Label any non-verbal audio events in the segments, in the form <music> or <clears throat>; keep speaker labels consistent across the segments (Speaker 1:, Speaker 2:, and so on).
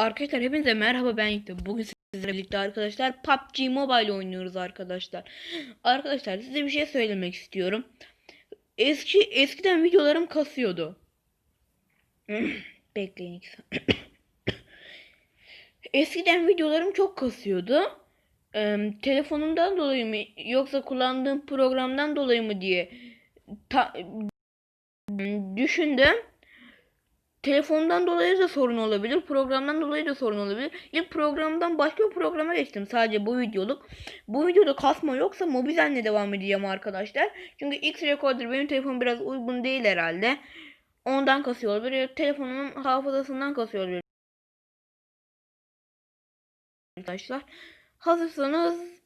Speaker 1: Arkadaşlar hepinize merhaba ben Yiğit. Bugün sizlerle birlikte arkadaşlar PUBG Mobile oynuyoruz arkadaşlar. Arkadaşlar size bir şey söylemek istiyorum. Eski eskiden videolarım kasıyordu. <clears throat> Bekleyin. <clears throat> Eskiden videolarım çok kasıyordu. Eee, telefonumdan dolayı mı yoksa kullandığım programdan dolayı mı diye düşündüm. Telefondan dolayı da sorun olabilir. Programdan dolayı da sorun olabilir. İlk programdan başka bir programa geçtim. Sadece bu videoluk. Bu videoda kasma yoksa Mobizen'le devam edeceğim arkadaşlar. Çünkü X Recorder benim telefonum biraz uygun değil herhalde. Ondan kasıyor olabilir. Telefonumun hafızasından kasıyor olabilir. Arkadaşlar. Hazırsanız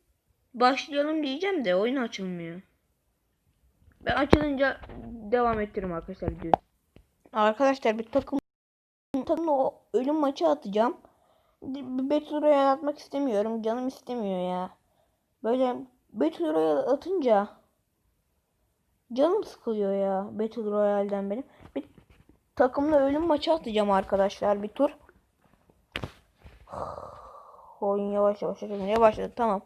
Speaker 1: başlayalım diyeceğim de oyun açılmıyor. Ben açılınca devam ettiririm arkadaşlar videoyu. Arkadaşlar bir takım takımla o ölüm maçı atacağım. Battle Royale atmak istemiyorum. Canım istemiyor ya. Böyle Battle Royale atınca canım sıkılıyor ya Battle Royale'den benim. Bir takımla ölüm maçı atacağım arkadaşlar bir tur. <sighs> Oyun yavaş yavaş açılmaya başladı. Tamam.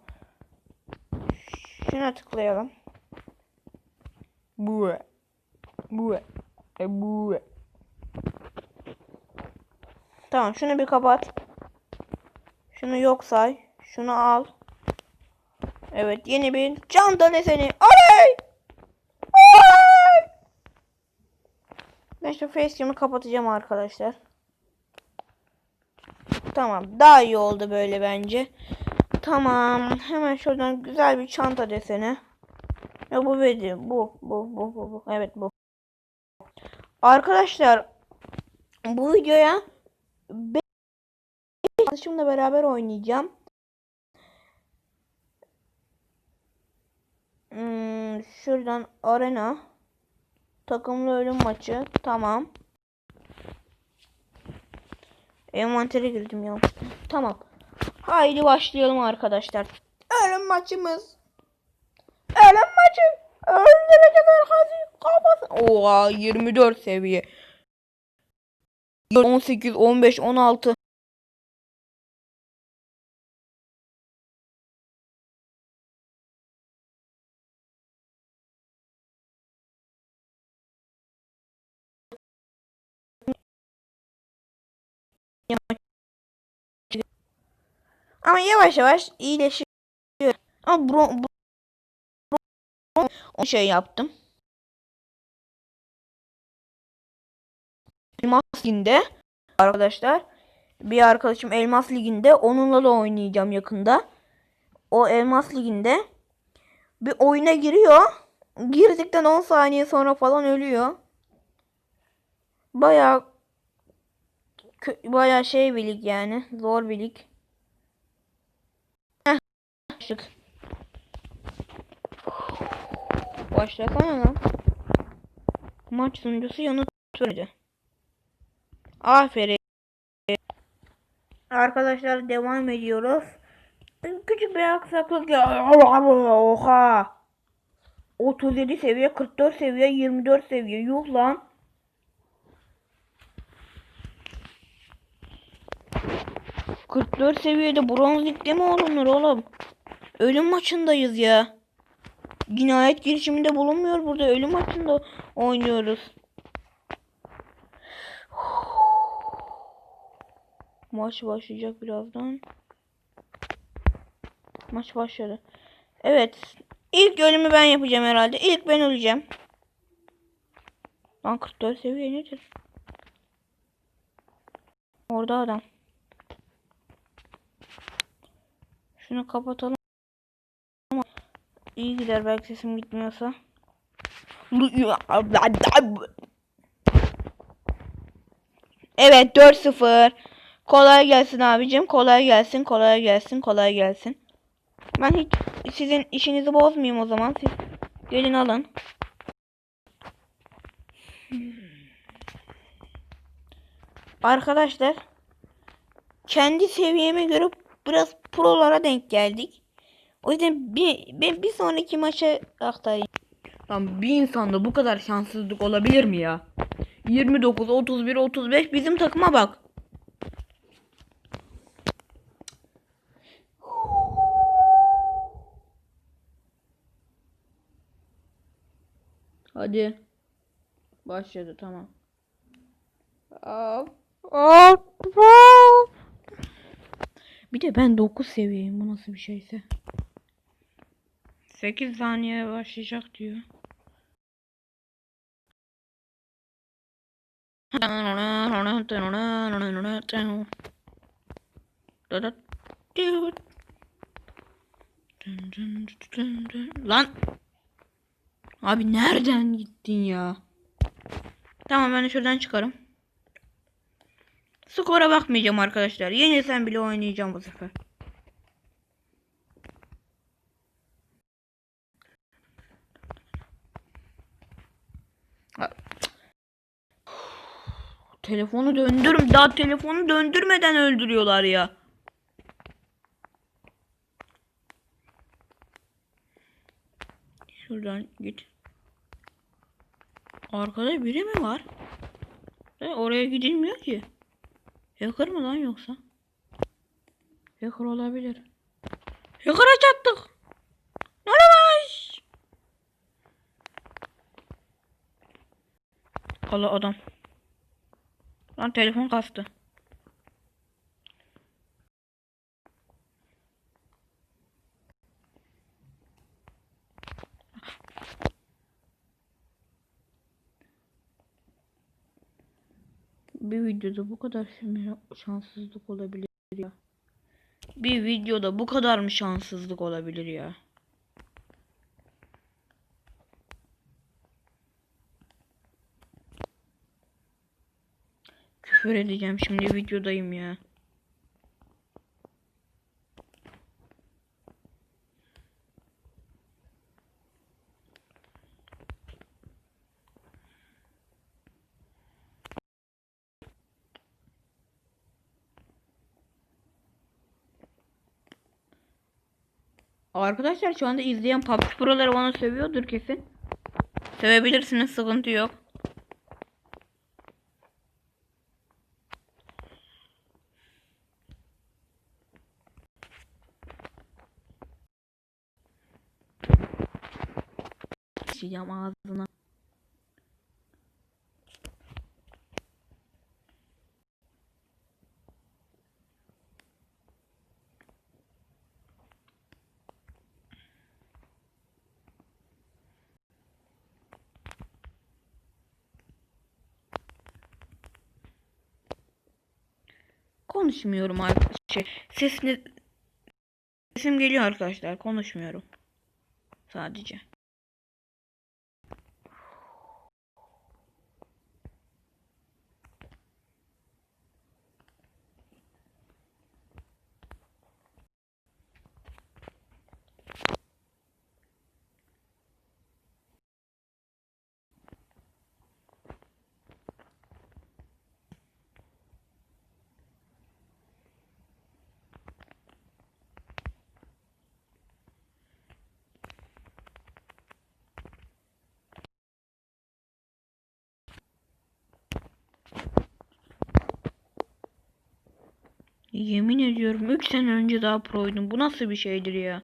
Speaker 1: Şuna tıklayalım. Bu. Bu. E bu. Tamam şunu bir kapat. Şunu yok say. Şunu al. Evet yeni bir çanta deseni. Oley! Oley! Ben şu facecam'ı kapatacağım arkadaşlar. Tamam daha iyi oldu böyle bence. Tamam hemen şuradan güzel bir çanta deseni. Ya bu benim. Bu, bu, bu, bu, bu. Evet bu. Arkadaşlar bu videoya ben arkadaşımla beraber oynayacağım. Hmm, şuradan arena takımlı ölüm maçı tamam. Envantere girdim ya. Tamam. Haydi başlayalım arkadaşlar. Ölüm maçımız. Ölüm maçı. Öldürecek herkesi kafası. Oha 24 seviye. 18, 15, 16. Ama yavaş yavaş iyileşiyor. Ama bro, bro, bro, şey yaptım. Elmas Ligi'nde arkadaşlar bir arkadaşım Elmas Ligi'nde onunla da oynayacağım yakında. O Elmas Ligi'nde bir oyuna giriyor. Girdikten 10 saniye sonra falan ölüyor. Baya baya şey bir lig yani. Zor bir lig. Heh. Başlasana lan. Maç sunucusu yanıt verdi. Aferin. Arkadaşlar devam ediyoruz. Küçük bir aksaklık ya. Oha. 37 seviye, 44 seviye, 24 seviye. Yuh lan. ...44 seviyede bronz ligde mi olunur oğlum? Ölüm maçındayız ya. Cinayet girişiminde bulunmuyor burada. Ölüm maçında oynuyoruz. Maç başlayacak birazdan. Maç başladı. Evet. İlk ölümü ben yapacağım herhalde. İlk ben öleceğim. Lan 44 seviye nedir? Orada adam. Şunu kapatalım. İyi gider belki sesim gitmiyorsa. Evet 4-0. Kolay gelsin abicim. Kolay gelsin. Kolay gelsin. Kolay gelsin. Ben hiç sizin işinizi bozmayayım o zaman. Siz gelin alın. Arkadaşlar kendi seviyeme göre biraz prolara denk geldik. O yüzden bir, ben bir sonraki maça aktarayım. Lan bir insanda bu kadar şanssızlık olabilir mi ya? 29, 31, 35 bizim takıma bak. Hadi. Başladı tamam. Bir de ben 9 seviyeyim. Bu nasıl bir şeyse. 8 saniye başlayacak diyor. Lan. Abi nereden gittin ya? Tamam ben şuradan çıkarım. Skora bakmayacağım arkadaşlar. Yenilsem bile oynayacağım bu sefer. Telefonu döndürüm. Daha telefonu döndürmeden öldürüyorlar ya. Şuradan git. Arkada biri mi var? E, oraya gidilmiyor ki. Hacker mı lan yoksa? Hacker olabilir. Hacker'a çattık. Olamaz. Allah adam. Lan telefon kastı. Bir videoda bu kadar mı şanssızlık olabilir ya? Bir videoda bu kadar mı şanssızlık olabilir ya? Küfür edeceğim şimdi videodayım ya. Arkadaşlar şu anda izleyen PUBG Pro'ları bana sövüyordur kesin. Sevebilirsiniz sıkıntı yok. Sıçacağım ağzına. Konuşmuyorum arkadaşlar. Sesli sesim geliyor arkadaşlar. Konuşmuyorum. Sadece. Yemin ediyorum 3 sene önce daha proydum. Bu nasıl bir şeydir ya?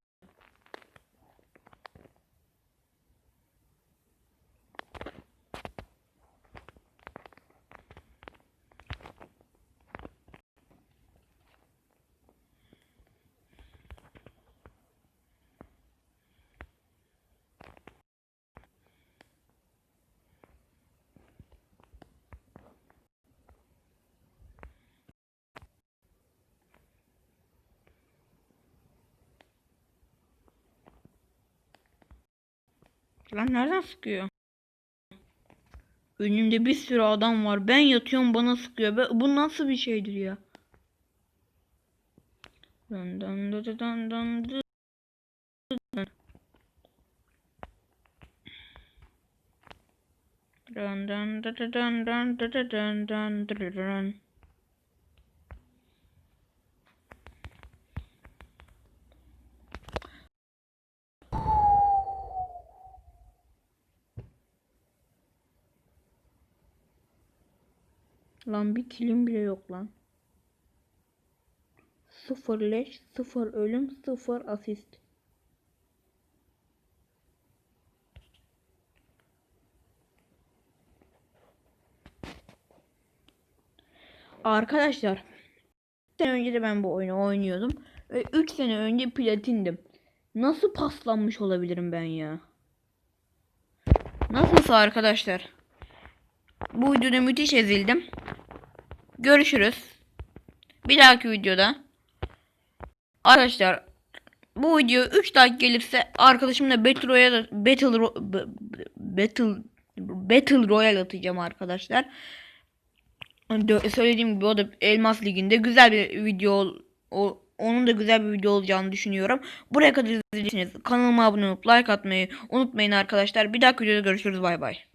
Speaker 1: Lan nereden sıkıyor? Önümde bir sürü adam var. Ben yatıyorum bana sıkıyor. Be- Bu nasıl bir şeydir ya? Dın dın dı dı dın dın dı dın. Dın dın dı dı dın dın dı dı dın Lan bir kilim bile yok lan. Sıfır leş, sıfır ölüm, sıfır asist. Arkadaşlar sene önce de ben bu oyunu oynuyordum. Ve 3 sene önce platindim. Nasıl paslanmış olabilirim ben ya? Nasılsa arkadaşlar. Bu videoda müthiş ezildim. Görüşürüz. Bir dahaki videoda. Arkadaşlar bu video 3 like gelirse arkadaşımla Battle Royale Battle Battle Battle Royale atacağım arkadaşlar. Söylediğim gibi o da Elmas Ligi'nde güzel bir video o onun da güzel bir video olacağını düşünüyorum. Buraya kadar izlediyseniz kanalıma abone olup like atmayı unutmayın arkadaşlar. Bir dahaki videoda görüşürüz bay bay.